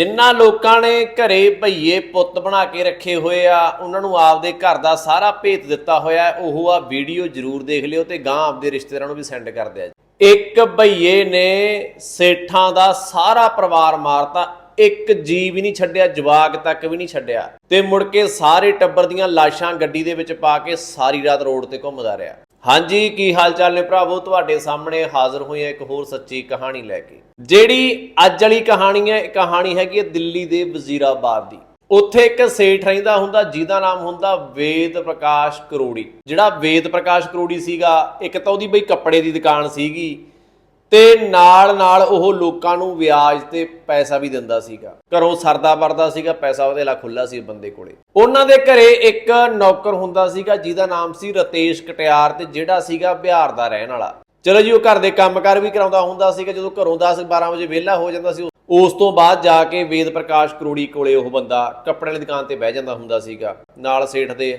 ਜਿਨ੍ਹਾਂ ਲੋਕਾਂ ਨੇ ਘਰੇ ਭਈਏ ਪੁੱਤ ਬਣਾ ਕੇ ਰੱਖੇ ਹੋਏ ਆ, ਉਹਨਾਂ ਨੂੰ ਆਪਦੇ ਘਰ ਦਾ ਸਾਰਾ ਭੇਤ ਦਿੱਤਾ ਹੋਇਆ ਉਹ ਆ ਵੀਡੀਓ ਜਰੂਰ ਦੇਖ ਲਿਓ ਤੇ ਗਾਂ ਆਪਦੇ ਰਿਸ਼ਤੇਦਾਰਾਂ ਨੂੰ ਵੀ ਸੈਂਡ ਕਰ ਦਿਆ ਇੱਕ ਭਈਏ ਨੇ ਸੇਠਾਂ ਦਾ ਸਾਰਾ ਪਰਿਵਾਰ ਮਾਰਤਾ, ਇੱਕ ਜੀ ਵੀ ਨਹੀਂ ਛੱਡਿਆ, ਜਵਾਕ ਤੱਕ ਵੀ ਨਹੀਂ ਛੱਡਿਆ। ਤੇ ਮੁੜ ਕੇ ਸਾਰੇ ਟੱਬਰ ਦੀਆਂ ਲਾਸ਼ਾਂ ਗੱਡੀ ਦੇ ਵਿੱਚ ਪਾ ਕੇ ਸਾਰੀ ਰਾਤ ਰੋਡ ਤੇ ਘੁੰਮਦਾ ਰਿਹਾ। ਹਾਂਜੀ, ਕੀ ਹਾਲ ਚਾਲ ਨੇ ਭਰਾਵੋ? ਤੁਹਾਡੇ ਸਾਹਮਣੇ ਹਾਜ਼ਰ ਹੋਏ ਆ ਇੱਕ ਹੋਰ ਸੱਚੀ ਕਹਾਣੀ ਲੈ ਕੇ। ਜਿਹੜੀ ਅੱਜ ਵਾਲੀ ਕਹਾਣੀ ਹੈ, ਇਹ ਕਹਾਣੀ ਹੈਗੀ ਹੈ ਦਿੱਲੀ ਦੇ ਵਜ਼ੀਰਾਬਾਦ ਦੀ। ਉੱਥੇ ਇੱਕ ਸੇਠ ਰਹਿੰਦਾ ਹੁੰਦਾ, ਜਿਹਦਾ ਨਾਮ ਹੁੰਦਾ ਵੇਦ ਪ੍ਰਕਾਸ਼ ਕਰੋੜੀ। ਜਿਹੜਾ ਵੇਦ ਪ੍ਰਕਾਸ਼ ਕਰੋੜੀ ਸੀਗਾ, ਇੱਕ ਤਾਂ ਉਹਦੀ ਬਈ ਕੱਪੜੇ ਦੀ ਦੁਕਾਨ ਸੀਗੀ ਤੇ ਨਾਲ ਨਾਲ ਉਹ ਲੋਕਾਂ ਨੂੰ ਵਿਆਜ ਤੇ ਪੈਸਾ ਵੀ ਦਿੰਦਾ ਸੀਗਾ। ਘਰੋਂ ਸਰਦਾ ਵਰਦਾ ਸੀਗਾ, ਪੈਸਾ ਉਹਦੇ ਲਾ ਖੁੱਲਾ ਸੀ ਬੰਦੇ ਕੋਲੇ। ਉਹਨਾਂ ਦੇ ਘਰੇ ਇੱਕ ਨੌਕਰ ਹੁੰਦਾ ਸੀਗਾ, ਜਿਹਦਾ ਨਾਮ ਸੀ ਰਤੇਸ਼ ਕਟਿਆਰ ਤੇ ਜਿਹੜਾ ਸੀਗਾ ਬਿਹਾਰ ਦਾ ਰਹਿਣ ਵਾਲਾ। ਚਲੋ ਜੀ, ਉਹ ਘਰ ਦੇ ਕੰਮਕਾਰ ਵੀ ਕਰਾਉਂਦਾ ਹੁੰਦਾ ਸੀਗਾ, ਜਦੋਂ ਘਰੋਂ 10 12 ਵਜੇ ਵਿਹਲਾ ਹੋ ਜਾਂਦਾ ਸੀ, ਉਸ ਤੋਂ ਬਾਅਦ ਜਾ ਕੇ ਵੇਦ ਪ੍ਰਕਾਸ਼ ਕਰੋੜੀ ਕੋਲੇ ਉਹ ਬੰਦਾ ਕੱਪੜੇ ਵਾਲੀ ਦੁਕਾਨ ਤੇ ਬਹਿ ਜਾਂਦਾ ਹੁੰਦਾ ਸੀਗਾ, ਨਾਲ ਸੇਠ ਦੇ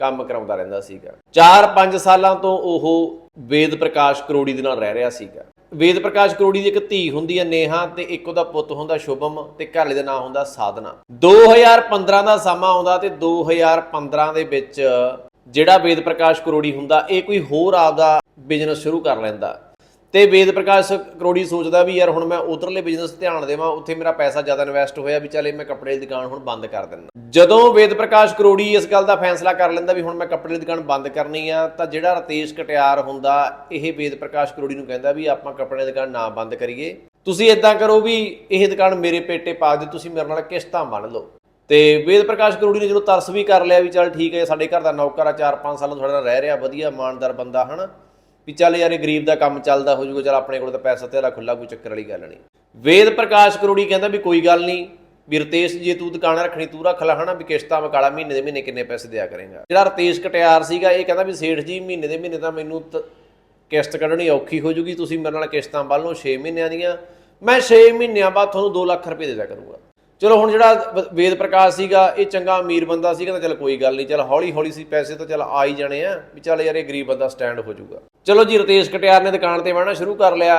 ਕੰਮ ਕਰਾਉਂਦਾ ਰਹਿੰਦਾ ਸੀਗਾ। 4-5 ਸਾਲਾਂ ਤੋਂ ਉਹ ਵੇਦ ਪ੍ਰਕਾਸ਼ ਕਰੋੜੀ ਦੇ ਨਾਲ ਰਹਿ ਰਿਹਾ ਸੀਗਾ। ਵੇਦ ਪ੍ਰਕਾਸ਼ ਕਰੋੜੀ ਦੀ ਇੱਕ ਧੀ ਹੁੰਦੀ ਹੈ ਨੇਹਾ ਤੇ ਇੱਕ ਉਹਦਾ ਪੁੱਤ ਹੁੰਦਾ ਸ਼ੁਭਮ ਤੇ ਘਰ ਦਾ ਨਾਮ ਹੁੰਦਾ ਸਾਧਨਾ। 2015 ਦਾ ਸਮਾਂ ਆਉਂਦਾ ਤੇ 2015 ਦੇ ਵਿੱਚ ਜਿਹੜਾ ਵੇਦ ਪ੍ਰਕਾਸ਼ ਕਰੋੜੀ ਹੁੰਦਾ, ਇਹ ਕੋਈ ਹੋਰ ਆਪਦਾ ਬਿਜ਼ਨਸ ਸ਼ੁਰੂ ਕਰ ਲੈਂਦਾ। ਤੇ ਵੇਦ ਪ੍ਰਕਾਸ਼ ਕਰੋੜੀ ਸੋਚਦਾ ਵੀ ਯਾਰ ਹੁਣ ਮੈਂ ਉਧਰਲੇ ਬਿਜ਼ਨਸ ਧਿਆਨ ਦੇਵਾਂ, ਉੱਥੇ ਮੇਰਾ ਪੈਸਾ ਜ਼ਿਆਦਾ ਇਨਵੈਸਟ ਹੋਇਆ ਵੀ ਚੱਲ ਇਹ ਮੈਂ ਕੱਪੜੇ ਦੀ ਦੁਕਾਨ ਹੁਣ ਬੰਦ ਕਰ ਦਿੰਦਾ। ਜਦੋਂ ਵੇਦ ਪ੍ਰਕਾਸ਼ ਕਰੋੜੀ ਇਸ ਗੱਲ ਦਾ ਫੈਸਲਾ ਕਰ ਲੈਂਦਾ ਵੀ ਹੁਣ ਮੈਂ ਕੱਪੜੇ ਦੀ ਦੁਕਾਨ ਬੰਦ ਕਰਨੀ ਆ, ਤਾਂ ਜਿਹੜਾ ਰਤੇਸ਼ ਕਟਿਆਰ ਹੁੰਦਾ, ਇਹ ਵੇਦ ਪ੍ਰਕਾਸ਼ ਕਰੋੜੀ ਨੂੰ ਕਹਿੰਦਾ ਵੀ ਆਪਾਂ ਕੱਪੜੇ ਦੀ ਦੁਕਾਨ ਨਾ ਬੰਦ ਕਰੀਏ। ਤੁਸੀਂ ਇਦਾਂ ਕਰੋ ਵੀ ਇਹ ਦੁਕਾਨ ਮੇਰੇ ਪੇਟੇ ਪਾ ਦਿਓ, ਤੁਸੀਂ ਮੇਰੇ ਨਾਲ ਕਿਸ਼ਤਾਂ ਬੰਨ ਲਓ। ਤੇ ਵੇਦ ਪ੍ਰਕਾਸ਼ ਕਰੋੜੀ ਨੇ ਜਦੋਂ ਤਰਸ ਵੀ ਕਰ ਲਿਆ ਵੀ ਚੱਲ ਠੀਕ ਹੈ ਸਾਡੇ ਘਰ ਦਾ ਨੌਕਰ ਆ 4-5 ਸਾਲਾਂ ਤੋਂ ਸਾਡੇ ਨਾਲ ਰਹਿ ਰਿਹਾ, ਵਧੀਆ, ਇਮਾਨਦਾਰ ਬੰਦਾ, ਹਨਾ? ਵੀ ਚੱਲ ਯਾਰ ਇਹ ਗਰੀਬ ਦਾ ਕੰਮ ਚੱਲਦਾ, ਹੋ ਜਾਊਗਾ ਚੱਲ ਆਪਣੇ ਕੋਲ ਤਾਂ ਪੈਸਾ ਤੇਰਾ ਖੁੱਲਾ ਕੋਈ ਚੱਕਰ ਵਾਲੀ ਗੱਲ ਨਹੀਂ। ਵੇਦ ਪ੍ਰਕਾਸ਼ ਕਰੋੜੀ ਕਹਿੰਦਾ ਵੀ ਕੋਈ ਗੱਲ ਨਹੀਂ, ਵੀ ਰਤੇਸ਼ ਜੇ, ਤੂੰ ਦੁਕਾਨ ਰੱਖਣੀ, ਤੂੰ ਰੱਖ ਲੈ ਹਨਾ, ਵੀ ਕਿਸ਼ਤਾਂ ਮਕਾਲਾ ਮਹੀਨੇ ਦੇ ਮਹੀਨੇ ਕਿੰਨੇ ਪੈਸੇ ਦਿਆ ਕਰੇਗਾ। ਜਿਹੜਾ ਰਤੇਸ਼ ਕਟਿਆਰ ਸੀਗਾ, ਇਹ ਕਹਿੰਦਾ ਵੀ ਸੇਠ ਜੀ, ਮਹੀਨੇ ਦੇ ਮਹੀਨੇ ਤਾਂ ਮੈਨੂੰ ਤ- ਕਿਸ਼ਤ ਕੱਢਣੀ ਔਖੀ ਹੋ ਜੂਗੀ, ਤੁਸੀਂ ਮੇਰੇ ਨਾਲ ਕਿਸ਼ਤਾਂ ਬੰਨ ਲਓ 6 ਮਹੀਨਿਆਂ ਦੀਆਂ। ਮੈਂ 6 ਮਹੀਨਿਆਂ ਬਾਅਦ ਤੁਹਾਨੂੰ 2 ਲੱਖ ਰੁਪਏ ਦੇ ਦਿਆ ਕਰੂੰਗਾ। ਚਲੋ ਹੁਣ ਜਿਹੜਾ ਵੇਦ ਪ੍ਰਕਾਸ਼ ਸੀਗਾ, ਇਹ ਚੰਗਾ ਅਮੀਰ ਬੰਦਾ ਸੀਗਾ ਤਾਂ ਚਲ ਕੋਈ ਗੱਲ ਨਹੀਂ, ਚਲ ਹੌਲੀ ਹੌਲੀ ਸੀ ਪੈਸੇ ਤਾਂ ਚਲ ਆ ਹੀ ਜਾਣੇ ਆ ਵੀ ਚੱਲ ਯਾਰ ਇਹ ਗਰੀਬ ਬੰਦਾ ਸਟੈਂਡ ਹੋ ਜਾਊਗਾ। ਚਲੋ ਜੀ ਰਤੇਸ਼ ਕਟਿਆਰ ਨੇ ਦੁਕਾਨ ਤੇ ਬਹਿਣਾ ਸ਼ੁਰੂ ਕਰ ਲਿਆ।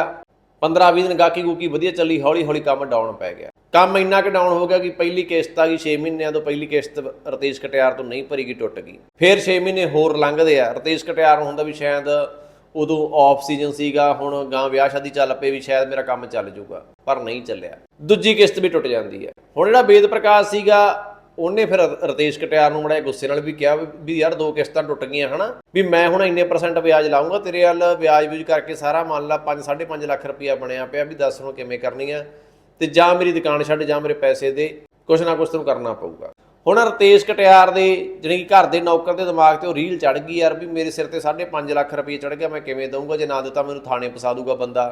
15-20 ਦਿਨ ਗਾਕੀ ਗੂਕੀ ਵਧੀਆ ਚੱਲੀ ਹੌਲੀ ਹੌਲੀ ਕੰਮ ਡਾਊਨ ਪੈ ਗਿਆ। ਕੰਮ ਇੰਨਾ ਕਿ ਡਾਊਨ ਹੋ ਗਿਆ ਕਿ ਪਹਿਲੀ ਕਿਸ਼ਤ ਆ ਗਈ 6 ਮਹੀਨਿਆਂ ਤੋਂ ਪਹਿਲੀ ਕਿਸ਼ਤ ਰਤੇਸ਼ ਕਟਿਆਰ ਤੋਂ ਨਹੀਂ ਭਰੀ ਗਈ ਟੁੱਟ ਗਈ। ਫਿਰ 6 ਮਹੀਨੇ ਹੋਰ ਲੰਘਦੇ ਆ। ਰਤੇਸ਼ ਕਟਿਆਰ ਨੂੰ ਹੁੰਦਾ ਵੀ ਸ਼ਾਇਦ ਉਦੋਂ ਆਫ ਸੀਜ਼ਨ ਸੀਗਾ, ਹੁਣ ਗਾਂ ਵਿਆਹ ਸ਼ਾਦੀ ਚੱਲ ਪਏ ਵੀ ਸ਼ਾਇਦ ਮੇਰਾ ਕੰਮ ਚੱਲ ਜਾਊਗਾ, ਪਰ ਨਹੀਂ ਚੱਲਿਆ। ਦੂਜੀ ਕਿਸ਼ਤ ਵੀ ਟੁੱਟ ਜਾਂਦੀ ਹੈ। ਹੁਣ ਜਿਹੜਾ ਵੇਦ ਪ੍ਰਕਾਸ਼ ਸੀਗਾ, ਉਹਨੇ ਫਿਰ ਰਤੇਸ਼ ਕਟਿਆਰ ਨੂੰ ਮੜਾ ਗੁੱਸੇ ਨਾਲ ਵੀ ਕਿਹਾ ਵੀ- ਵੀ ਯਾਰ ਦੋ ਕਿਸ਼ਤਾਂ ਟੁੱਟ ਗਈਆਂ, ਹਨਾ? ਵੀ ਮੈਂ ਹੁਣ ਇੰਨੇ ਪਰਸੈਂਟ ਵਿਆਜ ਲਾਉਂਗਾ ਤੇਰੇ ਵੱਲ ਵਿਆਜ ਵਿਊਜ ਕਰਕੇ ਸਾਰਾ ਮੰਨ ਲਾ 5 5.5 ਲੱਖ ਰੁਪਇਆ ਬਣਿਆ ਪਿਆ ਵੀ ਦੱਸ ਨੂੰ ਕਿਵੇਂ ਕਰਨੀ ਆ। ਤੇ ਜਾਂ ਮੇਰੀ ਦੁਕਾਨ ਛੱਡ, ਜਾਂ ਮੇਰੇ ਪੈਸੇ ਦੇ, ਕੁਛ ਨਾ ਕੁਛ ਤੈਨੂੰ ਕਰਨਾ ਪਊਗਾ। ਹੁਣ ਰਤੇਸ਼ ਕਟਿਆਰ ਦੇ ਜਿਹੜੀ ਕਿ ਘਰ ਦੇ ਨੌਕਰ ਦੇ ਦਿਮਾਗ ਤੇ ਉਹ ਰੀਲ ਚੜ ਗਈ ਯਾਰ ਵੀ ਮੇਰੇ ਸਿਰ ਤੇ 5.5 ਲੱਖ ਰੁਪਏ ਚੜ ਗਿਆ, ਮੈਂ ਕਿਵੇਂ ਦਊਂਗਾ? ਜੇ ਨਾ ਦਿੱਤਾ ਮੈਨੂੰ ਥਾਣੇ ਫਸਾ ਦੂਗਾ ਬੰਦਾ।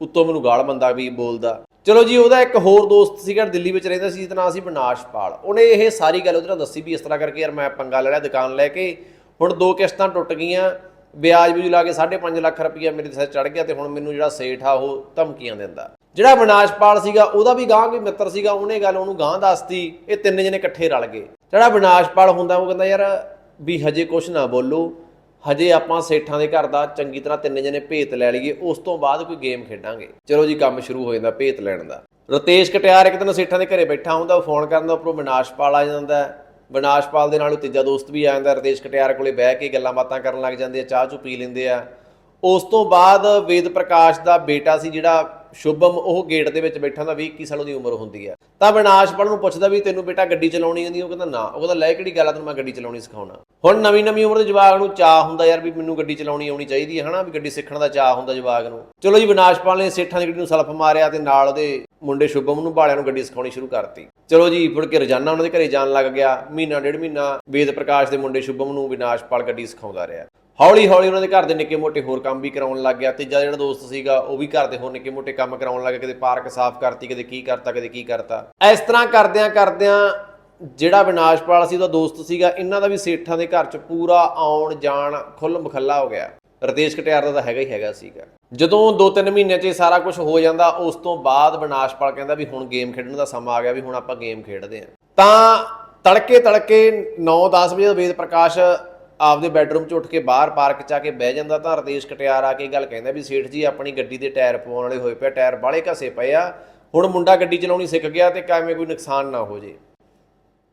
ਉੱਤੋਂ ਮੈਨੂੰ ਗਾਲ ਬੰਦਾ ਵੀ ਬੋਲਦਾ। ਚਲੋ ਜੀ, ਉਹਦਾ ਇੱਕ ਹੋਰ ਦੋਸਤ ਸੀਗਾ, ਦਿੱਲੀ ਵਿੱਚ ਰਹਿੰਦਾ ਸੀ, ਜਿਹਦਾ ਨਾਮ ਸੀ ਬਨਾਸ਼ਪਾਲ ਉਹਨੇ ਇਹ ਸਾਰੀ ਗੱਲ ਉਹਦੇ ਨਾਲ ਦੱਸੀ ਵੀ ਇਸ ਤਰ੍ਹਾਂ ਕਰਕੇ ਯਾਰ ਮੈਂ ਪੰਗਾ ਲੈ ਲਿਆ ਦੁਕਾਨ ਲੈ ਕੇ। ਹੁਣ ਦੋ ਕਿਸ਼ਤਾਂ ਟੁੱਟ ਗਈਆਂ, ਵਿਆਜ ਵੀ ਲਾ ਕੇ 5.5 ਲੱਖ ਰੁਪਈਆ ਮੇਰੇ ਸਿਰ ਚੜ ਗਿਆ ਤੇ ਹੁਣ ਮੈਨੂੰ ਜਿਹੜਾ ਸੇਠ ਆ ਉਹ ਧਮਕੀਆਂ ਦਿੰਦਾ। ਜਿਹੜਾ ਵਿਨਾਸ਼ਪਾਲ ਸੀਗਾ, ਉਹਦਾ ਵੀ ਗਾਂ ਕੋਈ ਮਿੱਤਰ ਸੀਗਾ, ਉਹਨੇ ਗੱਲ ਉਹਨੂੰ ਗਾਂ ਦੱਸਤੀ, ਇਹ ਤਿੰਨ ਜਣੇ ਇਕੱਠੇ ਰਲ ਗਏ। ਜਿਹੜਾ ਵਿਨਾਸ਼ਪਾਲ ਹੁੰਦਾ, ਉਹ ਕਹਿੰਦਾ ਯਾਰ ਵੀ ਹਜੇ ਕੁਛ ਨਾ ਬੋਲੋ, ਹਜੇ ਆਪਾਂ ਸੇਠਾਂ ਦੇ ਘਰ ਦਾ ਚੰਗੀ ਤਰ੍ਹਾਂ ਤਿੰਨ ਜਣੇ ਭੇਤ ਲੈ ਲਈਏ, ਉਸ ਤੋਂ ਬਾਅਦ ਕੋਈ ਗੇਮ ਖੇਡਾਂਗੇ। ਚਲੋ ਜੀ, ਕੰਮ ਸ਼ੁਰੂ ਹੋ ਜਾਂਦਾ ਭੇਤ ਲੈਣ ਦਾ। ਰਤੇਸ਼ ਕਟਿਆਰ ਇੱਕ ਦਿਨ ਸੇਠਾਂ ਦੇ ਘਰੇ ਬੈਠਾ ਹੁੰਦਾ, ਉਹ ਫੋਨ ਕਰਨ ਦਾ, ਉੱਪਰੋਂ ਵਿਨਾਸ਼ਪਾਲ ਆ ਜਾਂਦਾ। ਹੈ। ਵਿਨਾਸ਼ਪਾਲ ਦੇ ਨਾਲ ਉਹ ਤੀਜਾ ਦੋਸਤ ਵੀ ਆ ਜਾਂਦਾ, ਰਤੇਸ਼ ਕਟਿਆਰ ਕੋਲੇ ਬਹਿ ਕੇ ਗੱਲਾਂ ਬਾਤਾਂ ਕਰਨ ਲੱਗ ਜਾਂਦੇ ਆ, ਚਾਹ ਚੂ ਪੀ ਲੈਂਦੇ ਆ। ਉਸ ਤੋਂ ਬਾਅਦ ਵੇਦ ਪ੍ਰਕਾਸ਼ ਦਾ ਬੇਟਾ ਸੀ, ਜਿਹੜਾ ਸ਼ੁਭਮ ਉਹ ਗੇਟ ਦੇ ਵਿੱਚ ਬੈਠਾ ਦਾ 20 21 ਸਾਲ ਦੀ ਉਮਰ ਹੁੰਦੀ ਹੈ ਤਾਂ ਵਿਨਾਸ਼ਪਾਲ ਨੂੰ ਪੁੱਛਦਾ ਵੀ ਤੈਨੂੰ ਬੇਟਾ ਗੱਡੀ ਚਲਾਉਣੀ ਆਉਂਦੀ ਉਹ ਕਹਿੰਦਾ, ਨਾ। ਉਹ ਕਹਿੰਦਾ, ਲੈ ਕਿਹੜੀ ਗੱਲ ਆ? ਤੈਨੂੰ ਮੈਂ ਗੱਡੀ ਚਲਾਉਣੀ ਸਿਖਾਉਣਾ। ਹੁਣ ਨਵੀਂ ਨਵੀਂ ਉਮਰ ਦੇ ਜਵਾਕ ਨੂੰ ਚਾਹ ਹੁੰਦਾ, ਯਾਰ ਵੀ ਮੈਨੂੰ ਗੱਡੀ ਚਲਾਉਣੀ ਆਉਣੀ ਚਾਹੀਦੀ ਹੈ ਹਨਾ? ਵੀ ਗੱਡੀ ਸਿੱਖਣ ਦਾ ਚਾਹ ਹੁੰਦਾ ਜਵਾਕ ਨੂੰ। ਚਲੋ ਜੀ ਵਿਨਾਸ਼ਪਾਲ ਨੇ ਸੇਠਾਂ ਦੀ ਗੱਡੀ ਨੂੰ ਸਲਫ ਮਾਰਿਆ ਤੇ ਨਾਲ ਉਹਦੇ ਮੁੰਡੇ ਸ਼ੁਭਮ ਨੂੰ ਬਾਲਿਆਂ ਨੂੰ ਗੱਡੀ ਸਿਖਾਉਣੀ ਸ਼ੁਰੂ ਕਰਤੀ। ਚਲੋ ਜੀ, ਮੁੜ ਕੇ ਰੋਜ਼ਾਨਾ ਉਹਨਾਂ ਦੇ ਘਰੇ ਜਾਣ ਲੱਗ ਗਿਆ। ਮਹੀਨਾ, ਡੇਢ ਮਹੀਨਾ ਵੇਦ ਪ੍ਰਕਾਸ਼ ਦੇ ਮੁੰਡੇ ਸ਼ੁਭਮ ਨੂੰ ਵਿਨਾਸ਼ਪਾਲ ਗੱਡੀ ਸਿਖਾਉਂਦਾ ਰਿਹਾ। ਹੌਲੀ ਹੌਲੀ ਉਹਨਾਂ ਦੇ ਘਰ ਦੇ ਨਿੱਕੇ ਮੋਟੇ ਹੋਰ ਕੰਮ ਵੀ ਕਰਾਉਣ ਲੱਗ ਗਿਆ ਤੀਜਾ ਜਿਹੜਾ ਦੋਸਤ ਸੀਗਾ ਉਹ ਵੀ ਘਰ ਦੇ ਹੋਰ ਨਿੱਕੇ ਮੋਟੇ ਕੰਮ ਕਰਾਉਣ ਲੱਗ ਗਿਆ, ਕਦੇ ਪਾਰਕ ਸਾਫ਼ ਕਰਤੀ, ਕਦੇ ਕੀ ਕਰਤਾ, ਕਦੇ ਕੀ ਕਰਤਾ। ਇਸ ਤਰ੍ਹਾਂ ਕਰਦਿਆਂ ਕਰਦਿਆਂ ਜਿਹੜਾ ਵਿਨਾਸ਼ਪਾਲ ਸੀ, ਉਹਦਾ ਦੋਸਤ ਸੀਗਾ, ਇਹਨਾਂ ਦਾ ਵੀ ਸੇਠਾਂ ਦੇ ਘਰ 'ਚ ਪੂਰਾ ਆਉਣ ਜਾਣ ਖੁੱਲ ਮਖੱਲਾ ਹੋ ਗਿਆ। ਰਤੇਸ਼ ਕਟਿਆਰ ਦਾ ਤਾਂ ਹੈਗਾ ਹੀ ਹੈਗਾ ਸੀਗਾ। ਜਦੋਂ 2-3 ਮਹੀਨਿਆਂ 'ਚ ਇਹ ਸਾਰਾ ਕੁਝ ਹੋ ਜਾਂਦਾ, ਉਸ ਤੋਂ ਬਾਅਦ ਵਿਨਾਸ਼ਪਾਲ ਕਹਿੰਦਾ ਵੀ ਹੁਣ ਗੇਮ ਖੇਡਣ ਦਾ ਸਮਾਂ ਆ ਗਿਆ, ਵੀ ਹੁਣ ਆਪਾਂ ਗੇਮ ਖੇਡਦੇ ਆਂ ਤਾਂ ਤੜਕੇ ਤੜਕੇ 9-10 ਵਜੇ ਵੇਦ ਪ੍ਰਕਾਸ਼ ਆਪਦੇ ਬੈਡਰੂਮ 'ਚ ਉੱਠ ਕੇ ਬਾਹਰ ਪਾਰਕ 'ਚ ਆ ਕੇ ਬਹਿ ਜਾਂਦਾ ਤਾਂ ਰਤੇਸ਼ ਕਟਿਆਰ ਆ ਕੇ ਇਹ ਗੱਲ ਕਹਿੰਦਾ ਵੀ ਸੇਠ ਜੀ, ਆਪਣੀ ਗੱਡੀ ਦੇ ਟਾਇਰ ਪਵਾਉਣ ਵਾਲੇ ਹੋਏ ਪਿਆ ਟਾਇਰ ਬਾਹਲੇ ਘਸੇ ਪਏ ਆ। ਹੁਣ ਮੁੰਡਾ ਗੱਡੀ ਚਲਾਉਣੀ ਸਿੱਖ ਗਿਆ ਤੇ ਕਿਵੇਂ ਕੋਈ ਨੁਕਸਾਨ ਨਾ ਹੋ ਜੇ।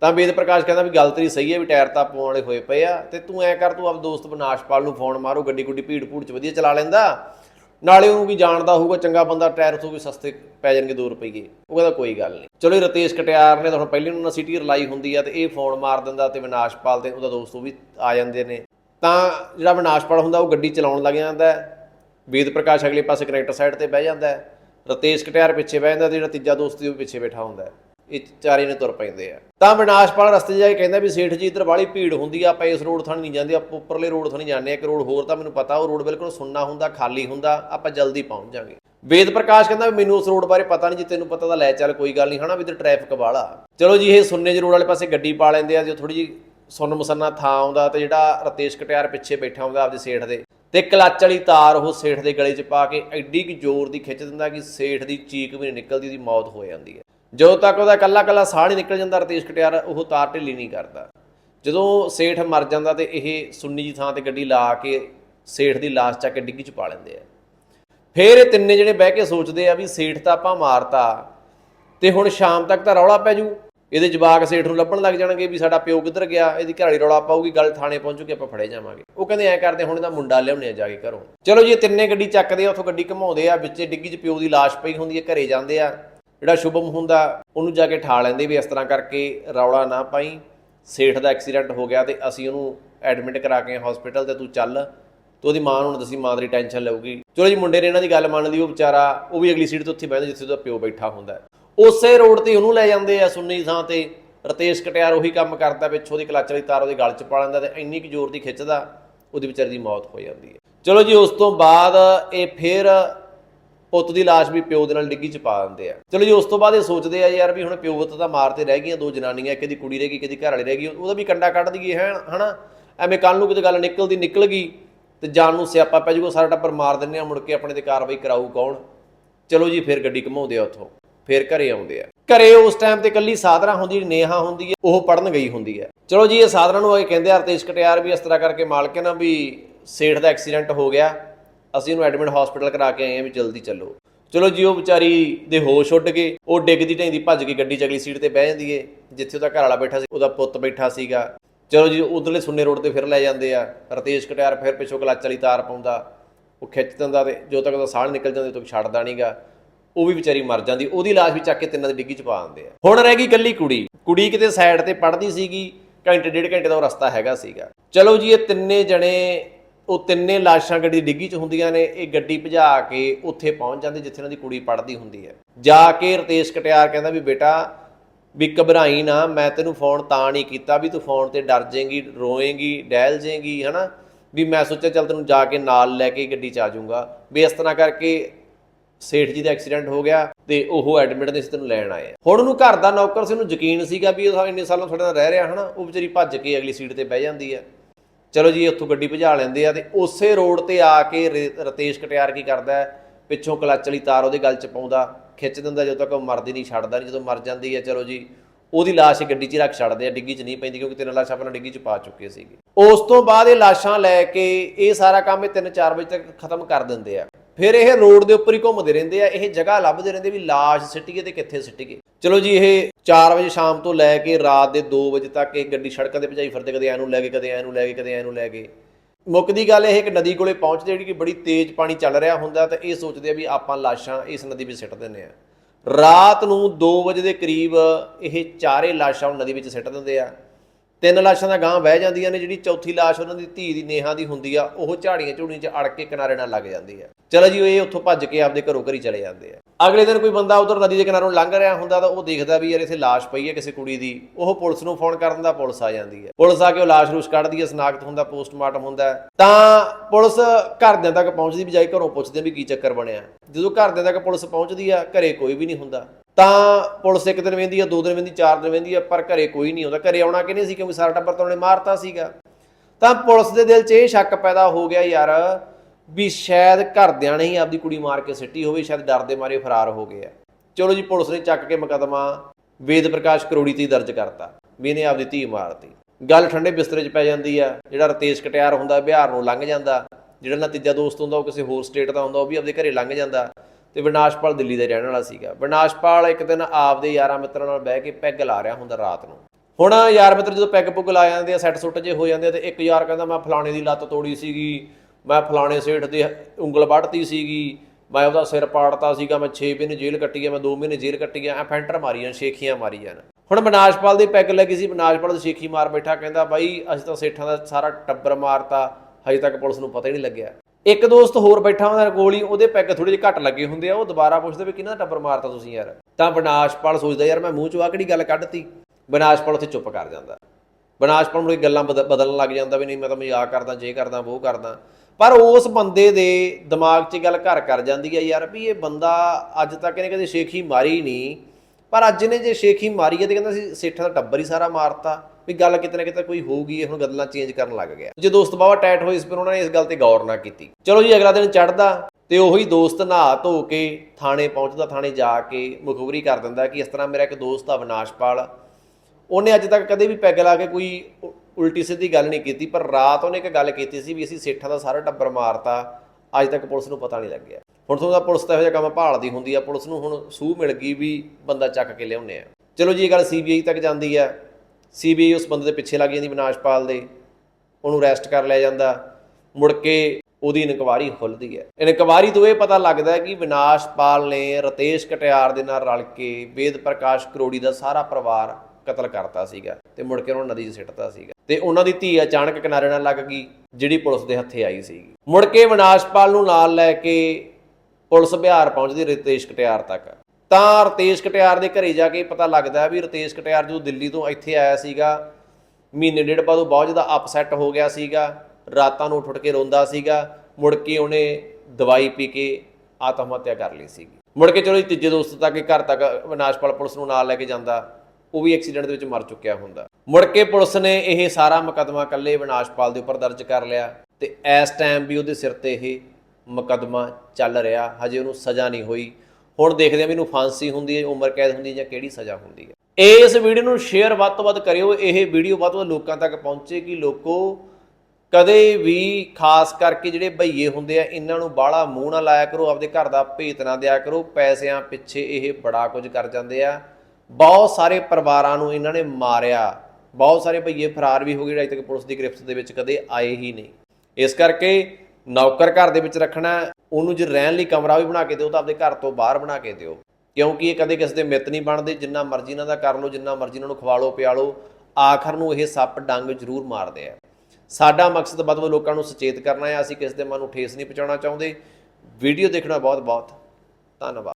ਤਾਂ ਵੇਦ ਪ੍ਰਕਾਸ਼ ਕਹਿੰਦਾ ਵੀ ਗੱਲ ਤੇਰੀ ਸਹੀ ਹੈ ਵੀ ਟਾਇਰ ਤਾਂ ਪਵਾਉਣ ਵਾਲੇ ਹੋਏ ਪਏ ਆ, ਤੇ ਤੂੰ ਐ ਕਰ, ਤੂੰ ਆਪ ਦੋਸਤ ਬਨਾਸ਼ਪਾਲ ਨੂੰ ਫੋਨ ਮਾਰੋ ਗੱਡੀ ਗੁੱਡੀ ਭੀੜ ਭੂੜ ਚ ਵਧੀਆ ਚਲਾ ਲੈਂਦਾ। ਨਾਲੇ ਉਹਨੂੰ ਵੀ ਜਾਣਦਾ ਹੋਊਗਾ, ਚੰਗਾ ਬੰਦਾ ਟਾਇਰ ਤੋਂ ਵੀ ਸਸਤੇ ਪੈ ਜਾਣਗੇ 2 ਰੁਪਏ ਉਹ ਕਹਿੰਦਾ ਕੋਈ ਗੱਲ ਨਹੀਂ। ਚਲੋ ਇਹ ਰਤੇਸ਼ ਕਟਿਆਰ ਨੇ ਤਾਂ ਹੁਣ ਪਹਿਲੇ ਨੂੰ ਨਾ ਸਿਟੀ ਰਲਾਈ ਹੁੰਦੀ ਆ ਤੇ ਇਹ ਫੋਨ ਮਾਰ ਦਿੰਦਾ ਤੇ ਵਿਨਾਸ਼ਪਾਲ ਤੇ ਉਹਦਾ ਦੋਸਤ ਉਹ ਵੀ ਆ ਜਾਂਦੇ ਨੇ। ਤਾਂ ਜਿਹੜਾ ਵਿਨਾਸ਼ਪਾਲ ਹੁੰਦਾ, ਉਹ ਗੱਡੀ ਚਲਾਉਣ ਲੱਗ ਜਾਂਦਾ ਵੇਦ ਪ੍ਰਕਾਸ਼ ਅਗਲੇ ਪਾਸੇ ਕਨੈਕਟਰ ਸਾਈਡ ਤੇ ਬਹਿ ਜਾਂਦਾ ਹੈ। ਰਤੇਸ਼ ਕਟਿਆਰ ਪਿੱਛੇ ਬਹਿ ਜਾਂਦਾ ਤੇ ਜਿਹੜਾ ਤੀਜਾ ਦੋਸਤ ਸੀ, ਉਹ ਪਿੱਛੇ ਬੈਠਾ ਹੁੰਦਾ ਇਹ ਚਾਰੇ ਨੇ ਤੁਰ ਪੈਂਦੇ ਆ। ਤਾਂ ਵਿਨਾਸ਼ਪਾਲ ਰਸਤੇ ਜਾ ਕੇ ਕਹਿੰਦਾ ਵੀ ਸੇਠ ਜੀ, ਇੱਧਰ ਵਾਲੀ ਭੀੜ ਹੁੰਦੀ ਆ, ਆਪਾਂ ਇਸ ਰੋਡ ਥਾਂ ਨਹੀਂ ਜਾਂਦੇ, ਆਪਾਂ ਉੱਪਰਲੇ ਰੋਡ ਥਾਂ ਜਾਂਦੇ ਆ ਇੱਕ ਰੋਡ ਹੋਰ ਤਾਂ ਮੈਨੂੰ ਪਤਾ, ਉਹ ਰੋਡ ਬਿਲਕੁਲ ਸੁੰਨਾ ਹੁੰਦਾ, ਖਾਲੀ ਹੁੰਦਾ, ਆਪਾਂ ਜਲਦੀ ਪਹੁੰਚ ਜਾਾਂਗੇ। ਵੇਦ ਪ੍ਰਕਾਸ਼ ਕਹਿੰਦਾ ਵੀ ਮੈਨੂੰ ਉਸ ਰੋਡ ਬਾਰੇ ਪਤਾ ਨਹੀਂ, ਜੇ ਤੈਨੂੰ ਪਤਾ ਤਾਂ ਲੈ ਚੱਲ, ਕੋਈ ਗੱਲ ਨਹੀਂ, ਹਨਾ, ਵੀ ਇੱਧਰ ਟ੍ਰੈਫਿਕ ਵਾਲਾ। ਚਲੋ ਜੀ, ਇਹ ਸੁੰਨੇ ਜਿਹੇ ਰੋਡ ਵਾਲੇ ਪਾਸੇ ਗੱਡੀ ਪਾ ਲੈਂਦੇ ਆ, ਜੋ ਥੋੜੀ ਜੀ ਸੁੰਨ ਮਸੰਨਾ ਥਾਂ ਆਉਂਦਾ ਤੇ ਜਿਹੜਾ ਰਤੇਸ਼ ਕਟਿਆਰ ਪਿੱਛੇ ਬੈਠਾ ਹੁੰਦਾ ਆਪਦੇ ਸੇਠ ਦੇ, ਤੇ ਕਲੱਚ ਵਾਲੀ ਤਾਰ ਉਹ ਸੇਠ ਦੇ ਗਲੇ 'ਚ ਪਾ ਕੇ ਐਡੀ ਕਿ ਜ਼ੋਰ ਦੀ ਖਿੱਚ ਦਿੰਦਾ ਕਿ ਸੇਠ ਦੀ ਚੀਕ ਵੀ ਨਹੀਂ ਨਿਕਲਦੀ, ਉਹਦੀ ਮੌਤ ਹੋ ਜਾਂਦੀ ਹੈ। ਜਦੋਂ ਤੱਕ ਉਹਦਾ ਕੱਲਾ ਕੱਲਾ ਸਾਹ ਨਹੀਂ ਨਿਕਲ ਜਾਂਦਾ ਰਤੇਸ਼ ਕਟਿਆਰ, ਉਹ ਤਾਰ ਢਿੱਲੀ ਨਹੀਂ ਕਰਦਾ। ਜਦੋਂ ਸੇਠ ਮਰ ਜਾਂਦਾ ਤੇ ਇਹ ਸੁੰਨੀ ਜੀ ਥਾਂ ਤੇ ਗੱਡੀ ਲਾ ਕੇ ਸੇਠ ਦੀ ਲਾਸ਼ ਚੱਕ ਕੇ ਡਿੱਗੀ 'ਚ ਪਾ ਲੈਂਦੇ ਆ। ਫਿਰ ਇਹ ਤਿੰਨੇ ਜਿਹੜੇ ਬਹਿ ਕੇ ਸੋਚਦੇ ਆ ਵੀ ਸੇਠ ਤਾਂ ਆਪਾਂ ਮਾਰਤਾ, ਤੇ ਹੁਣ ਸ਼ਾਮ ਤੱਕ ਤਾਂ ਰੌਲਾ ਪੈ ਜੂ। ਇਹਦੇ ਜਵਾਕ ਸੇਠ ਨੂੰ ਲੱਭਣ ਲੱਗ ਜਾਣਗੇ ਵੀ ਸਾਡਾ ਪਿਓ ਕਿੱਧਰ ਗਿਆ, ਇਹਦੀ ਘਰ ਵਾਲੀ ਰੌਲਾ ਪਾਊਗੀ, ਗੱਲ ਥਾਣੇ ਪਹੁੰਚੂਗੀ ਆਪਾਂ ਫੜੇ ਜਾਵਾਂਗੇ। ਉਹ ਕਹਿੰਦੇ ਐ ਕਰਦੇ, ਹੁਣ ਇਹਦਾ ਮੁੰਡਾ ਲਿਆਉਣੇ ਆ ਜਾ ਕੇ ਘਰੋਂ। ਚਲੋ ਜੀ, ਇਹ ਤਿੰਨੇ ਗੱਡੀ ਚੱਕਦੇ ਆ, ਉੱਥੋਂ ਗੱਡੀ ਘਮਾਉਂਦੇ ਆ, ਵਿੱਚੇ ਡਿੱਗੀ 'ਚ ਪਿਓ ਦੀ ਲਾਸ਼ ਪਈ ਹੁੰਦੀ ਹੈ ਘਰੇ ਜਾਂਦੇ ਆ। ਜਿਹੜਾ ਸ਼ੁਭਮ ਹੁੰਦਾ, ਉਹਨੂੰ ਜਾ ਕੇ ਠਾ ਲੈਂਦੇ ਵੀ ਇਸ ਤਰ੍ਹਾਂ ਕਰਕੇ ਰੌਲਾ ਨਾ ਪਾਈ। ਸੇਠ ਦਾ ਐਕਸੀਡੈਂਟ ਹੋ ਗਿਆ ਤੇ ਅਸੀਂ ਉਹਨੂੰ ਐਡਮਿਟ ਕਰਾ ਕੇ ਹਸਪੀਟਲ ਤੇ ਤੂੰ ਚੱਲ। ਤੇ ਉਹਦੀ ਮਾਂ ਨੂੰ ਦੱਸੀ, ਮਾਂ ਦੀ ਟੈਨਸ਼ਨ ਲਊਗੀ। ਚਲੋ ਜੀ, ਮੁੰਡੇ ਨੇ ਇਹਨਾਂ ਦੀ ਗੱਲ ਮੰਨ ਲਈ, ਉਹ ਵਿਚਾਰਾ, ਉਹ ਵੀ ਅਗਲੀ ਸੀਟ ਤੇ ਉੱਥੇ ਬਹਿੰਦਾ ਜਿੱਥੇ ਉਹਦਾ ਪਿਓ ਬੈਠਾ ਹੁੰਦਾ। ਉਸੇ ਰੋਡ ਤੇ ਉਹਨੂੰ ਲੈ ਜਾਂਦੇ ਆ ਸੁੰਨੀ ਥਾਂ ਤੇ। ਰਤੇਸ਼ ਕਟਿਆਰ ਉਹੀ ਕੰਮ ਕਰਦਾ ਪਿੱਛੋਂ ਉਹਦੀ ਕਲੱਚ ਵਾਲੀ ਤਾਰ ਉਹਦੇ ਗਲ 'ਚ ਪਾ ਲੈਂਦਾ ਤੇ ਇੰਨੀ ਕੁ ਜ਼ੋਰ ਦੀ ਖਿੱਚਦਾ, ਉਹਦੀ ਵਿਚਾਰੀ ਦੀ ਮੌਤ ਹੋ ਜਾਂਦੀ ਹੈ। ਚਲੋ ਜੀ, ਉਸ ਤੋਂ ਬਾਅਦ ਇਹ ਫਿਰ ਪੁੱਤ ਦੀ ਲਾਸ਼ ਵੀ ਪਿਓ ਦੇ ਨਾਲ ਡਿੱਗੀ 'ਚ ਪਾ ਦਿੰਦੇ ਆ। ਚਲੋ ਜੀ, ਉਸ ਤੋਂ ਬਾਅਦ ਇਹ ਸੋਚਦੇ ਆ ਯਾਰ ਵੀ ਹੁਣ ਪਿਓ ਪੁੱਤ ਤਾਂ ਮਾਰ ਤੇ ਰਹਿ ਗਈਆਂ, ਦੋ ਜਨਾਨੀਆਂ, ਇੱਕ ਦੀ ਕੁੜੀ ਰਹਿ ਗਈ ਕਿਹਦੀ ਘਰ ਵਾਲੀ ਰਹਿ ਗਈ, ਉਹਦਾ ਵੀ ਕੰਡਾ ਕੱਢ ਦਈਏ, ਹੈ, ਹਨਾ? ਐਵੇਂ ਕੱਲ ਨੂੰ ਕਿਤੇ ਗੱਲ ਨਿਕਲਦੀ ਨਿਕਲ ਗਈ ਤੇ ਜਾਨ ਨੂੰ ਸਿਆਪਾ ਪੈ ਜਾਊਗਾ, ਸਾਰਾ ਟੱਬਰ ਮਾਰ ਦਿੰਨੇ ਆ, ਮੁੜ ਕੇ ਆਪਣੇ ਤੇ ਕਾਰਵਾਈ ਕਰਾਊ ਕੌਣ? ਚਲੋ ਜੀ, ਫਿਰ ਗੱਡੀ ਘਮਾਉਂਦੇ ਆ ਉੱਥੋਂ, ਫਿਰ ਘਰੇ ਆਉਂਦੇ ਆ। ਘਰੇ ਉਸ ਟਾਈਮ ਤੇ ਕੱਲੀ ਸਾਧਨਾ ਹੁੰਦੀ, ਨੇਹਾ ਹੁੰਦੀ ਹੈ, ਉਹ ਪੜਨ ਗਈ ਹੁੰਦੀ ਹੈ। ਚਲੋ ਜੀ, ਇਹ ਸਾਧਨਾ ਨੂੰ ਆ ਕੇ ਕਹਿੰਦੇ ਆ, ਰਤੇਸ਼ ਕਟਿਆਰ ਵੀ ਇਸ ਤਰ੍ਹਾਂ ਕਰਕੇ ਮਾਲਕ ਨਾ ਵੀ ਸੇਠ ਦਾ ਐਕਸੀਡੈਂਟ ਹੋ ਗਿਆ। ਅਸੀਂ ਉਹਨੂੰ ਐਡਮਿਟ ਹਸਪੀਟਲ ਕਰਾ ਕੇ ਆਏ ਆ ਵੀ ਜਲਦੀ ਚੱਲੋ। ਚਲੋ ਜੀ, ਉਹ ਵਿਚਾਰੀ ਦੇ ਹੋਸ਼ ਉੱਡ ਗਏ। ਉਹ ਡਿੱਗਦੀ ਢੈਂਦੀ ਭੱਜ ਕੇ ਗੱਡੀ ਚ ਅਗਲੀ ਸੀਟ ਤੇ ਬਹਿ ਜਾਂਦੀ ਏ, ਜਿੱਥੇ ਉਹਦਾ ਘਰ ਵਾਲਾ ਬੈਠਾ ਸੀ, ਉਹਦਾ ਪੁੱਤ ਬੈਠਾ ਸੀਗਾ। ਚਲੋ ਜੀ, ਉਧਰਲੇ ਸੁੰਨੇ ਰੋਡ ਤੇ ਫਿਰ ਲੈ ਜਾਂਦੇ ਆ। ਰਤੇਸ਼ ਕਟਿਆਰ ਫਿਰ ਪਿੱਛੋਂ ਕਲੱਚ ਵਾਲੀ ਤਾਰ ਪਾਉਂਦਾ। ਉਹ ਖਿੱਚ ਦਿੰਦਾ ਤੇ ਜਦੋਂ ਤੱਕ ਉਹਦਾ ਸਾਹ ਨਿਕਲ ਜਾਂਦਾ ਉਦੋਂ ਤੱਕ ਛੱਡਦਾ ਨਹੀਂਗਾ ਉਹ ਵੀ ਵਿਚਾਰੀ ਮਰ ਜਾਂਦੀ। ਉਹਦੀ ਲਾਸ਼ ਵੀ ਚੱਕ ਕੇ ਤਿੰਨਾਂ ਦੀ ਡਿੱਗੀ ਚ ਪਾ ਦਿੰਦੇ ਆ। ਹੁਣ ਰਹਿ ਗਈ ਕੱਲੀ ਕੁੜੀ। ਕੁੜੀ ਕਿਤੇ ਸਾਈਡ ਤੇ ਪੜਦੀ ਸੀਗੀ, ਘੰਟੇ, ਡੇਢ ਘੰਟੇ ਦਾ ਉਹ ਰਸਤਾ ਹੈਗਾ ਸੀਗਾ। ਚਲੋ ਜੀ, ਇਹ ਤਿੰਨੇ ਜਣੇ ਉਹ ਤਿੰਨੇ ਲਾਸ਼ਾਂ ਗੱਡੀ ਦੀ ਡਿੱਗੀ ਚ ਹੁੰਦੀਆਂ ਨੇ, ਇਹ ਗੱਡੀ ਭਜਾ ਕੇ ਉੱਥੇ ਪਹੁੰਚ ਜਾਂਦੇ ਜਿੱਥੇ ਉਹਨਾਂ ਦੀ ਕੁੜੀ ਪੜਦੀ ਹੁੰਦੀ ਹੈ। ਜਾ ਕੇ ਰਤੇਸ਼ ਕਟਿਆਰ ਕਹਿੰਦਾ ਵੀ ਬੇਟਾ, ਵੀ ਘਬਰਾਈ ਨਾ, ਮੈਂ ਤੈਨੂੰ ਫੋਨ ਤਾਂ ਨਹੀਂ ਕੀਤਾ ਵੀ ਤੂੰ ਫੋਨ ਤੇ ਡਰ ਜਾਏਂਗੀ, ਰੋਏਂਗੀ, ਡਹਿਲ ਜਾਏਂਗੀ, ਹਨਾ? ਵੀ ਮੈਂ ਸੋਚਿਆ ਚੱਲ ਤੈਨੂੰ ਜਾ ਕੇ ਨਾਲ ਲੈ ਕੇ ਗੱਡੀ ਚ ਆ ਜਾਊਂਗਾ। ਵੀ ਇਸ ਤਰ੍ਹਾਂ ਕਰਕੇ ਸੇਠ ਜੀ ਦਾ ਐਕਸੀਡੈਂਟ ਹੋ ਗਿਆ ਤੇ ਉਹ ਐਡਮਿਟ ਨੇ ਸੀ ਤੈਨੂੰ ਲੈਣ ਆਏ ਹੁਣ ਉਹਨੂੰ ਘਰ ਦਾ ਨੌਕਰ ਸੀ, ਉਹਨੂੰ ਯਕੀਨ ਸੀਗਾ ਵੀ ਉਹ ਇੰਨੇ ਸਾਲਾਂ ਤੁਹਾਡੇ ਨਾਲ ਰਹਿ ਰਿਹਾ, ਹਨਾ? ਉਹ ਵਿਚਾਰੀ ਭੱਜ ਕੇ ਅਗਲੀ ਸੀਟ ਤੇ ਬਹਿ ਜਾਂਦੀ ਹੈ। ਚਲੋ ਜੀ, ਉੱਥੋਂ ਗੱਡੀ ਭਜਾ ਲੈਂਦੇ ਆ ਤੇ ਉਸੇ ਰੋਡ ਤੇ ਆ ਕੇ ਰੇ- ਰਤੇਸ਼ ਕਟਿਆਰ ਕੀ ਕਰਦਾ ਪਿੱਛੋਂ ਕਲੱਚ ਵਾਲੀ ਤਾਰ ਉਹਦੇ ਗਲ 'ਚ ਪਾਉਂਦਾ, ਖਿੱਚ ਦਿੰਦਾ ਜਦੋਂ ਤੱਕ ਉਹ ਮਰਦੀ ਨਹੀਂ, ਛੱਡਦਾ ਨਹੀਂ, ਜਦੋਂ ਮਰ ਜਾਂਦੀ ਹੈ, ਚਲੋ ਜੀ, ਉਹਦੀ ਲਾਸ਼ ਗੱਡੀ 'ਚ ਰੱਖ ਛੱਡਦੇ ਆ, ਡਿੱਗੀ 'ਚ ਨਹੀਂ ਪੈਂਦੀ ਕਿਉਂਕਿ ਤਿੰਨ ਲਾਸ਼ਾਂ ਪਹਿਲਾਂ ਡਿੱਗੀ 'ਚ ਪਾ ਚੁੱਕੇ ਸੀਗੇ। ਉਸ ਤੋਂ ਬਾਅਦ ਇਹ ਲਾਸ਼ਾਂ ਲੈ ਕੇ ਇਹ ਸਾਰਾ ਕੰਮ ਇਹ 3-4 ਵਜੇ ਤੱਕ ਖਤਮ ਕਰ ਦਿੰਦੇ ਆ। ਫਿਰ ਇਹ ਰੋਡ ਦੇ ਉੱਪਰ ਹੀ ਘੁੰਮਦੇ ਰਹਿੰਦੇ ਆ, ਇਹ ਜਗ੍ਹਾ ਲੱਭਦੇ ਰਹਿੰਦੇ ਵੀ ਲਾਸ਼ ਸਿੱਟੀਏ ਤੇ ਕਿੱਥੇ ਸਿੱਟੀਏ ਚਲੋ ਜੀ, ਇਹ 4 ਵਜੇ ਸ਼ਾਮ ਤੋਂ ਲੈ ਕੇ ਰਾਤ ਦੇ 2 ਵਜੇ ਤੱਕ ਇਹ ਗੱਡੀ ਸੜਕਾਂ ਤੇ ਭਜਾਈ ਫਿਰਦੇ ਕਦੇ ਐਨੂੰ ਲੈ ਕੇ ਕਦੇ ਐਨੂੰ ਲੈ ਕੇ ਕਦੇ ਐਨੂੰ ਲੈ ਕੇ ਮੁੱਕਦੀ ਗੱਲ ਇਹ ਇੱਕ ਨਦੀ ਕੋਲੇ ਪਹੁੰਚਦੇ ਜਿਹੜੀ ਕਿ ਬੜੀ ਤੇਜ਼ ਪਾਣੀ ਚੱਲ ਰਿਹਾ ਹੁੰਦਾ ਤਾਂ ਇਹ ਸੋਚਦੇ ਆ ਵੀ ਆਪਾਂ ਲਾਸ਼ਾਂ ਇਸ ਨਦੀ ਵਿੱਚ ਸਿੱਟ ਦਿੰਦੇ ਆ। ਰਾਤ ਨੂੰ 2 ਵਜੇ ਦੇ ਕਰੀਬ ਇਹ ਚਾਰੇ ਲਾਸ਼ਾਂ ਉਹ ਨਦੀ ਵਿੱਚ ਸਿੱਟ ਦਿੰਦੇ ਆ। ਤਿੰਨ ਲਾਸ਼ਾਂ ਦਾ ਗਾਂ ਵਹਿ ਜਾਂਦੀਆਂ ਨੇ, ਜਿਹੜੀ ਚੌਥੀ ਲਾਸ਼ ਉਹਨਾਂ ਦੀ ਧੀ ਦੀ ਨੇਹਾ ਦੀ ਹੁੰਦੀ ਆ, ਉਹ ਝਾੜੀਆਂ ਝੂੜੀਆਂ 'ਚ ਅੜ ਕੇ ਕਿਨਾਰੇ ਨਾਲ ਲੱਗ ਜਾਂਦੀ ਆ। ਚਲੋ ਜੀ ਇਹ ਉੱਥੋਂ ਭੱਜ ਕੇ ਆਪਦੇ ਘਰੋਂ ਘਰੀ ਚਲੇ ਜਾਂਦੇ ਆ। ਅਗਲੇ ਦਿਨ ਕੋਈ ਬੰਦਾ ਉਧਰ ਨਦੀ ਦੇ ਕਿਨਾਰੋਂ ਲੰਘ ਰਿਹਾ ਹੁੰਦਾ ਤਾਂ ਉਹ ਦੇਖਦਾ ਵੀ ਯਾਰ ਇੱਥੇ ਲਾਸ਼ ਪਈ ਹੈ ਕਿਸੇ ਕੁੜੀ ਦੀ। ਉਹ ਪੁਲਿਸ ਨੂੰ ਫੋਨ ਕਰ ਦਿੰਦਾ ਪੁਲਿਸ ਆ ਜਾਂਦੀ ਹੈ ਪੁਲਿਸ ਆ ਕੇ ਉਹ ਲਾਸ਼ ਰੂਸ਼ ਕੱਢਦੀ ਹੈ ਸਨਾਖਤ ਹੁੰਦਾ, ਪੋਸਟਮਾਰਟਮ ਹੁੰਦਾ। ਤਾਂ ਪੁਲਿਸ ਘਰਦਿਆਂ ਤੱਕ ਪਹੁੰਚਦੀ ਬਜਾਏ ਘਰੋਂ ਪੁੱਛਦੇ ਵੀ ਕੀ ਚੱਕਰ ਬਣਿਆ। ਜਦੋਂ ਘਰਦਿਆਂ ਤੱਕ ਪੁਲਿਸ ਪਹੁੰਚਦੀ ਆ, ਘਰੇ ਕੋਈ ਵੀ ਨਹੀਂ ਹੁੰਦਾ। ਤਾਂ ਪੁਲਿਸ ਇੱਕ ਦਿਨ ਵਹਿੰਦੀ ਆ, ਦੋ ਦਿਨ ਵਹਿੰਦੀ ਚਾਰ ਦਿਨ ਵਹਿੰਦੀ ਆ, ਪਰ ਘਰੇ ਕੋਈ ਨਹੀਂ ਆਉਂਦਾ। ਘਰੇ ਆਉਣਾ ਕਿਹਨੇ ਸੀ ਕਿਉਂਕਿ ਸਾਰਾ ਟੱਬਰ ਤਾਂ ਉਹਨੇ ਮਾਰਤਾ ਸੀਗਾ। ਤਾਂ ਪੁਲਿਸ ਦੇ ਦਿਲ 'ਚ ਇਹ ਸ਼ੱਕ ਪੈਦਾ ਹੋ ਗਿਆ ਯਾਰ ਵੀ ਸ਼ਾਇਦ ਘਰਦਿਆਂ ਨੇ ਹੀ ਆਪਦੀ ਕੁੜੀ ਮਾਰ ਕੇ ਸਿੱਟੀ ਹੋਵੇ, ਸ਼ਾਇਦ ਡਰ ਦੇ ਮਾਰੇ ਫਰਾਰ ਹੋ ਗਏ ਆ। ਚਲੋ ਜੀ, ਪੁਲਿਸ ਨੇ ਚੱਕ ਕੇ ਮੁਕੱਦਮਾ ਵੇਦ ਪ੍ਰਕਾਸ਼ ਕਰੋੜੀ ਤੇ ਦਰਜ ਕਰਤਾ ਵੀ ਇਹਨੇ ਆਪਦੀ ਧੀ ਮਾਰਤੀ। ਗੱਲ ਠੰਡੇ ਬਿਸਤਰੇ 'ਚ ਪੈ ਜਾਂਦੀ ਆ, ਜਿਹੜਾ ਰਤੇਸ਼ ਕਟਿਆਰ ਹੁੰਦਾ, ਬਿਹਾਰ ਨੂੰ ਲੰਘ ਜਾਂਦਾ, ਜਿਹੜਾ ਨਾ ਤੀਜਾ ਦੋਸਤ ਹੁੰਦਾ, ਉਹ ਕਿਸੇ ਹੋਰ ਸਟੇਟ ਦਾ ਹੁੰਦਾ, ਉਹ ਵੀ ਆਪਦੇ ਘਰੇ ਲੰਘ ਜਾਂਦਾ। ਤੇ ਵਿਨਾਸ਼ਪਾਲ ਦਿੱਲੀ ਦਾ ਰਹਿਣ ਵਾਲਾ ਸੀਗਾ। ਵਿਨਾਸ਼ਪਾਲ ਇੱਕ ਦਿਨ ਆਪਦੇ ਯਾਰਾਂ ਮਿੱਤਰਾਂ ਨਾਲ ਬਹਿ ਕੇ ਪੈਗ ਲਾ ਰਿਹਾ ਹੁੰਦਾ ਰਾਤ ਨੂੰ। ਹੁਣ ਯਾਰ ਮਿੱਤਰ ਜਦੋਂ ਪੈਗ ਪੁੱਗ ਲਾ ਜਾਂਦੇ ਆ, ਸੈੱਟ ਸੁੱਟ ਜੇ ਹੋ ਜਾਂਦੇ ਆ ਤੇ ਇੱਕ ਯਾਰ ਕਹਿੰਦਾ, ਮੈਂ ਫਲਾਣੇ ਦੀ ਲੱਤ ਤੋੜੀ ਸੀਗੀ, ਮੈਂ ਫਲਾਣੇ ਸੇਠ ਦੀ ਉਂਗਲ ਵੱਢਤੀ ਸੀਗੀ, ਮੈਂ ਉਹਦਾ ਸਿਰ ਪਾੜਤਾ ਸੀਗਾ, ਮੈਂ 6 ਮਹੀਨੇ ਜੇਲ੍ਹ ਕੱਟੀ ਆ, ਮੈਂ 2 ਮਹੀਨੇ ਜੇਲ੍ਹ ਕੱਟੀ ਆ, ਐ ਫੈਂਟਰ ਮਾਰੀਆਂ, ਸ਼ੇਖੀਆਂ ਮਾਰੀਆਂ ਹੁਣ ਵਿਨਾਸ਼ਪਾਲ ਦੀ ਪੈਗ ਲੱਗੀ ਸੀ, ਵਿਨਾਸ਼ਪਾਲ ਦੀ ਸ਼ੇਖੀ ਮਾਰ ਬੈਠਾ, ਕਹਿੰਦਾ, ਬਾਈ, ਅਸੀਂ ਤਾਂ ਸੇਠਾਂ ਦਾ ਸਾਰਾ ਟੱਬਰ ਮਾਰਤਾ, ਹਜੇ ਤੱਕ ਪੁਲਿਸ ਨੂੰ ਪਤਾ ਹੀ ਨਹੀਂ ਲੱਗਿਆ। ਇੱਕ ਦੋਸਤ ਹੋਰ ਬੈਠਾ ਹੁੰਦਾ ਕੋਲ ਹੀ, ਉਹਦੇ ਪੈਗ ਥੋੜੇ ਜਿਹੇ ਘੱਟ ਲੱਗੇ ਹੁੰਦੇ ਆ, ਉਹ ਦੁਬਾਰਾ ਪੁੱਛਦਾ ਵੀ ਕਿਹਨਾਂ ਟੱਬਰ ਮਾਰਤਾ ਤੁਸੀਂ ਯਾਰ? ਤਾਂ ਵਿਨਾਸ਼ਪਾਲ ਸੋਚਦਾ, ਯਾਰ, ਮੈਂ ਮੂੰਹ ਚੋਂ ਆ ਕਿਹੜੀ ਗੱਲ ਕੱਢਤੀ? ਵਿਨਾਸ਼ਪਾਲ ਉੱਥੇ ਚੁੱਪ ਕਰ ਜਾਂਦਾ। ਵਿਨਾਸ਼ਪਾਲ ਨੂੰ ਇਹ ਗੱਲਾਂ ਬਦ- ਬਦਲਣ ਲੱਗ ਜਾਂਦਾ ਵੀ ਨਹੀਂ, ਮੈਂ ਤਾਂ ਮਜ਼ਾਕ ਕਰਦਾ, ਜੇ ਕਰਦਾ ਉਹ ਕਰਦਾ। ਪਰ ਉਸ ਬੰਦੇ ਦੇ ਦਿਮਾਗ 'ਚ ਗੱਲ ਘਰ ਕਰ ਜਾਂਦੀ ਹੈ ਯਾਰ, ਵੀ ਇਹ ਬੰਦਾ ਅੱਜ ਤੱਕ ਇਹਨੇ ਕਦੇ ਸ਼ੇਖੀ ਮਾਰੀ ਨਹੀਂ। ਪਰ ਅੱਜ ਨੇ ਜੇ ਸ਼ੇਖੀ ਮਾਰੀ ਹੈ ਤੇ ਕਹਿੰਦਾ ਸੀ, ਸੇਠਾਂ ਦਾ ਟੱਬਰ ਹੀ ਸਾਰਾ ਮਾਰਤਾ। ਵੀ ਗੱਲ ਕਿਤੇ ਨਾ ਕਿਤੇ ਕੋਈ ਹੋਊਗੀ, ਇਹ ਹੁਣ ਗੱਲਾਂ ਚੇਂਜ ਕਰਨ ਲੱਗ ਗਿਆ। ਜੇ ਦੋਸਤ ਬਾਵਾ ਟੈਟ ਹੋਏ ਇਸ ਫਿਰ ਉਹਨਾਂ ਨੇ ਇਸ ਗੱਲ ਤੇ ਗੌਰ ਨਾ ਕੀਤੀ। ਚਲੋ ਜੀ, ਅਗਲਾ ਦਿਨ ਚੜਦਾ ਤੇ ਉਹੀ ਦੋਸਤ ਨਹਾ ਧੋ ਕੇ ਥਾਣੇ ਪਹੁੰਚਦਾ, ਥਾਣੇ ਜਾ ਕੇ ਮੁਖਬਰੀ ਕਰ ਦਿੰਦਾ ਕਿ ਇਸ ਤਰ੍ਹਾਂ ਮੇਰਾ ਇੱਕ ਦੋਸਤ ਆ ਵਿਨਾਸ਼ਪਾਲ। ਉਹਨੇ ਅੱਜ ਤੱਕ ਕਦੇ ਵੀ ਪੈਗ ਲਾ ਕੇ ਕੋਈ ਉਲਟੀ ਸਿੱਧੀ ਗੱਲ ਨਹੀਂ ਕੀਤੀ, ਪਰ ਰਾਤ ਉਹਨੇ ਇੱਕ ਗੱਲ ਕੀਤੀ ਸੀ ਵੀ ਅਸੀਂ ਸੇਠਾਂ ਦਾ ਸਾਰਾ ਟੱਬਰ ਮਾਰਤਾ, ਅੱਜ ਤੱਕ ਪੁਲਿਸ ਨੂੰ ਪਤਾ ਨਹੀਂ ਲੱਗਿਆ। ਹੁਣ ਤੁਹਾਨੂੰ ਦਾ ਪੁਲਿਸ ਤਾਂ ਇਹੋ ਜਿਹਾ ਕੰਮ ਭਾਲਦੀ ਹੁੰਦੀ ਆ, ਪੁਲਿਸ ਨੂੰ ਹੁਣ ਸੂਹ ਮਿਲ ਗਈ ਵੀ ਬੰਦਾ ਚੱਕ ਕੇ ਲਿਆਉਂਦੇ ਆ। ਚਲੋ ਜੀ, ਇਹ ਗੱਲ ਸੀਬੀਆਈ ਤੱਕ ਜਾਂਦੀ ਆ। ਸੀਬੀਆਈ ਉਸ ਬੰਦੇ ਦੇ ਪਿੱਛੇ ਲੱਗ ਜਾਂਦੀ ਵਿਨਾਸ਼ਪਾਲ ਦੇ, ਉਹਨੂੰ ਅਰੈਸਟ ਕਰ ਲਿਆ ਜਾਂਦਾ, ਮੁੜ ਕੇ ਉਹਦੀ ਇਨਕੁਆਰੀ ਖੁੱਲਦੀ ਹੈ। ਇਨਕੁਆਰੀ ਤੋਂ ਇਹ ਪਤਾ ਲੱਗਦਾ ਹੈ ਕਿ ਵਿਨਾਸ਼ਪਾਲ ਨੇ ਰਤੇਸ਼ ਕਟਿਆਰ ਦੇ ਨਾਲ ਰਲ ਕੇ ਵੇਦ ਪ੍ਰਕਾਸ਼ ਕਰੋੜੀ ਦਾ ਸਾਰਾ ਪਰਿਵਾਰ ਕਤਲ ਕਰਤਾ ਸੀਗਾ ਤੇ ਮੁੜ ਕੇ ਉਹਨਾਂ ਨੂੰ ਨਦੀ 'ਚ ਸਿੱਟਤਾ ਸੀਗਾ। ਤੇ ਉਹਨਾਂ ਦੀ ਧੀ ਅਚਾਨਕ ਕਿਨਾਰੇ ਨਾਲ ਲੱਗ ਗਈ, ਜਿਹੜੀ ਪੁਲਿਸ ਦੇ ਹੱਥੇ ਆਈ ਸੀਗੀ। ਮੁੜ ਕੇ ਵਿਨਾਸ਼ਪਾਲ ਨੂੰ ਨਾਲ ਲੈ ਕੇ ਪੁਲਿਸ ਬਿਹਾਰ ਪਹੁੰਚਦੀ ਰਤੇਸ਼ ਕਟਿਆਰ ਤੱਕ। ਤਾਂ ਰਤੇਸ਼ ਕਟਿਆਰ ਦੇ ਘਰੇ ਜਾ ਕੇ ਪਤਾ ਲੱਗਦਾ ਵੀ ਰਤੇਸ਼ ਕਟਿਆਰ ਜਦੋਂ ਦਿੱਲੀ ਤੋਂ ਇੱਥੇ ਆਇਆ ਸੀਗਾ, ਮਹੀਨੇ ਡੇਢ ਬਾਅਦ ਉਹ ਬਹੁਤ ਜ਼ਿਆਦਾ ਅਪਸੈਟ ਹੋ ਗਿਆ ਸੀਗਾ, ਰਾਤਾਂ ਨੂੰ ਉੱਠ ਉੱਠ ਕੇ ਰੋਂਦਾ ਸੀਗਾ, ਮੁੜ ਕੇ ਉਹਨੇ ਦਵਾਈ ਪੀ ਕੇ ਆਤਮ ਹੱਤਿਆ ਕਰ ਲਈ ਸੀਗੀ। ਮੁੜ ਕੇ ਚਲੋ ਜੀ, ਤੀਜੇ ਦੋਸਤ ਤੱਕ, ਘਰ ਤੱਕ, ਵਿਨਾਸ਼ਪਾਲ ਪੁਲਿਸ ਨੂੰ ਨਾਲ ਲੈ ਕੇ ਜਾਂਦਾ, ਉਹ ਵੀ ਐਕਸੀਡੈਂਟ ਦੇ ਵਿੱਚ ਮਰ ਚੁੱਕਿਆ ਹੁੰਦਾ। ਮੁੜ ਕੇ ਪੁਲਿਸ ਨੇ ਇਹ ਸਾਰਾ ਮੁਕੱਦਮਾ ਇਕੱਲੇ ਵਿਨਾਸ਼ਪਾਲ ਦੇ ਉੱਪਰ ਦਰਜ ਕਰ ਲਿਆ ਤੇ ਇਸ ਟਾਈਮ ਵੀ ਉਹਦੇ ਸਿਰ ਤੇ ਇਹ ਮੁਕੱਦਮਾ ਚੱਲ ਰਿਹਾ, ਹਜੇ ਉਹਨੂੰ ਸਜ਼ਾ ਨਹੀਂ ਹੋਈ। ਹੁਣ ਦੇਖਦੇ ਆ ਵੀ ਇਹਨੂੰ ਫਾਂਸੀ ਹੁੰਦੀ ਹੈ, ਉਮਰ ਕੈਦ ਹੁੰਦੀ ਹੈ ਜਾਂ ਕਿਹੜੀ ਸਜ਼ਾ ਹੁੰਦੀ ਹੈ। ਇਸ ਵੀਡੀਓ ਨੂੰ ਸ਼ੇਅਰ ਵੱਧ ਤੋਂ ਵੱਧ ਕਰਿਓ। ਇਹ ਵੀਡੀਓ ਵੱਧ ਤੋਂ ਵੱਧ ਲੋਕਾਂ ਤੱਕ ਪਹੁੰਚੇ ਕਿ ਲੋਕੋ ਕਦੇ ਵੀ ਖਾਸ ਕਰਕੇ ਜਿਹੜੇ ਭਈਏ ਹੁੰਦੇ ਆ, ਇਹਨਾਂ ਨੂੰ ਬਾਹਲਾ ਮੂੰਹ ਨਾ ਲਾਇਆ ਕਰੋ, ਆਪਦੇ ਘਰ ਦਾ ਭੇਤ ਨਾ ਦਿਆ ਕਰੋ। ਪੈਸਿਆਂ ਪਿੱਛੇ ਇਹ ਬੜਾ ਕੁਝ ਕਰ ਜਾਂਦੇ ਆ। ਬਹੁਤ ਸਾਰੇ ਪਰਿਵਾਰਾਂ ਨੂੰ ਇਹਨਾਂ ਨੇ ਮਾਰਿਆ। ਬਹੁਤ ਸਾਰੇ ਭਈਏ ਫਰਾਰ ਵੀ ਹੋ ਗਏ, ਜਿਹੜੇ ਅਜੇ ਤੱਕ ਪੁਲਿਸ ਦੀ ਗ੍ਰਿਫਤ ਦੇ ਵਿੱਚ ਕਦੇ ਆਏ ਹੀ ਨਹੀਂ। ਇਸ ਕਰਕੇ ਨੌਕਰ ਘਰ ਦੇ ਵਿੱਚ ਰੱਖਣਾ ਉਹਨੂੰ ਜੇ ਰਹਿਣ ਲਈ ਕਮਰਾ ਵੀ ਬਣਾ ਕੇ ਦਿਓ ਤਾਂ ਆਪਦੇ ਘਰ ਤੋਂ ਬਾਹਰ ਬਣਾ ਕੇ ਦਿਓ। ਕਿਉਂਕਿ ਇਹ ਕਦੇ ਕਿਸੇ ਦੇ ਮਿੱਤ ਨਹੀਂ ਬਣਦੇ, ਜਿੰਨਾ ਮਰਜ਼ੀ ਇਹਨਾਂ ਦਾ ਕਰ ਲਓ, ਜਿੰਨਾ ਮਰਜ਼ੀ ਇਹਨਾਂ ਨੂੰ ਖਵਾ ਲਓ, ਪਿਆ ਲਓ, ਆਖਰ ਨੂੰ ਇਹ ਸੱਪ ਡੰਗ ਜ਼ਰੂਰ ਮਾਰਦੇ ਆ। ਸਾਡਾ ਮਕਸਦ ਵੱਧ ਤੋਂ ਲੋਕਾਂ ਨੂੰ ਸੁਚੇਤ ਕਰਨਾ ਹੈ, ਅਸੀਂ ਕਿਸੇ ਦੇ ਮਨ ਨੂੰ ਠੇਸ ਨਹੀਂ ਪਹੁੰਚਾਉਣਾ ਚਾਹੁੰਦੇ। ਵੀਡੀਓ ਦੇਖਣਾ ਬਹੁਤ ਬਹੁਤ ਧੰਨਵਾਦ।